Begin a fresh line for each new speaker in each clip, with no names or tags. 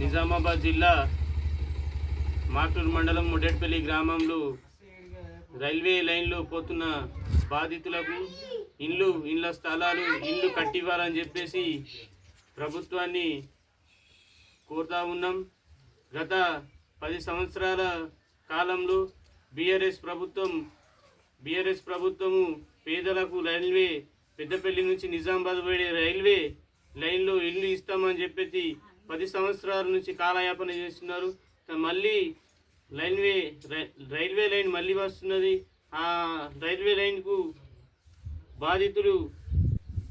నిజామాబాద్ జిల్లా మాటూరు మండలం ముడేట్పల్లి గ్రామంలో రైల్వే లైన్లో పోతున్న బాధితులకు ఇండ్లు ఇండ్ల స్థలాలు ఇండ్లు కట్టివ్వాలని చెప్పేసి ప్రభుత్వాన్ని కోరుతా ఉన్నాం. గత పది సంవత్సరాల కాలంలో బీఆర్ఎస్ ప్రభుత్వం బీఆర్ఎస్ ప్రభుత్వము పేదలకు రైల్వే పెద్దపల్లి నుంచి నిజామాబాద్ పోయే రైల్వే లైన్లో ఇల్లు ఇస్తామని చెప్పేసి పది సంవత్సరాల నుంచి కాలయాపన చేస్తున్నారు. మళ్ళీ రైల్వే రై- రైల్వే లైన్ మళ్ళీ వస్తున్నది. ఆ రైల్వే లైన్కు బాధితులు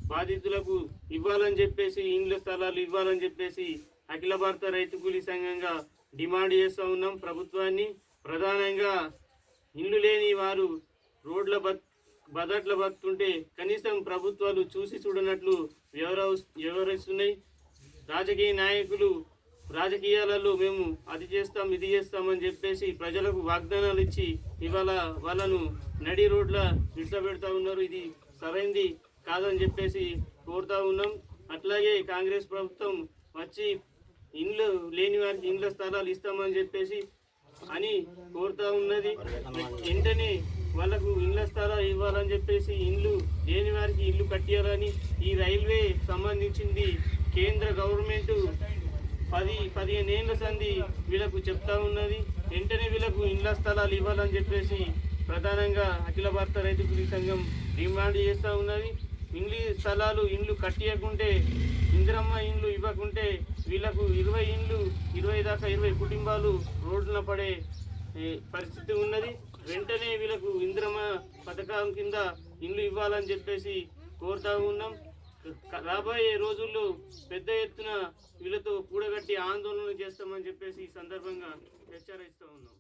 బాధితులకు ఇవ్వాలని చెప్పేసి ఇండ్ల స్థలాలు ఇవ్వాలని చెప్పేసి అఖిల భారత రైతు కూలీ సంఘంగా డిమాండ్ చేస్తూ ఉన్నాం ప్రభుత్వాన్ని. ప్రధానంగా ఇల్లు లేని వారు రోడ్ల బత్ బదట్ల బతుంటే కనీసం ప్రభుత్వాలు చూసి చూడనట్లు వ్యవహర వ్యవహరిస్తున్నాయి. రాజకీయ నాయకులు రాజకీయాలలో మేము అది చేస్తాం ఇది చేస్తామని చెప్పేసి ప్రజలకు వాగ్దానాలు ఇచ్చి ఇవాళ వాళ్ళను నడి రోడ్ల నిడిచబెడతా ఉన్నారు. ఇది సరైంది కాదని చెప్పేసి కోరుతా ఉన్నాం. అట్లాగే కాంగ్రెస్ ప్రభుత్వం వచ్చి ఇండ్లు లేని వారికి ఇండ్ల స్థలాలు ఇస్తామని చెప్పేసి అని కోరుతా ఉన్నది. వెంటనే వాళ్ళకు ఇండ్ల స్థలాలు ఇవ్వాలని చెప్పేసి ఇండ్లు లేని వారికి ఇల్లు కట్టియాలని ఈ రైల్వే సంబంధించింది కేంద్ర గవర్నమెంట్ పది పదిహేను ఏళ్ళ సంది వీళ్ళకు చెప్తా ఉన్నది. వెంటనే వీళ్ళకు ఇండ్ల స్థలాలు ఇవ్వాలని చెప్పేసి ప్రధానంగా అఖిల భారత రైతు కూలీ సంఘం డిమాండ్ చేస్తూ ఉన్నది. ఇండ్లు స్థలాలు ఇండ్లు కట్టియకుంటే ఇందిరమ్మ ఇండ్లు ఇవ్వకుంటే వీళ్ళకు ఇరవై ఇండ్లు ఇరవై దాకా ఇరవై కుటుంబాలు రోడ్డున పడే పరిస్థితి ఉన్నది. వెంటనే వీళ్ళకు ఇందిరమ్మ పథకం కింద ఇండ్లు ఇవ్వాలని చెప్పేసి కోరుతా ఉన్నాం. రాబోయే రోజుల్లో పెద్ద ఎత్తున వీళ్ళతో కూడగట్టి ఆందోళన చేస్తామని చెప్పేసి ఈ సందర్భంగా హెచ్చరిస్తూ ఉన్నాం.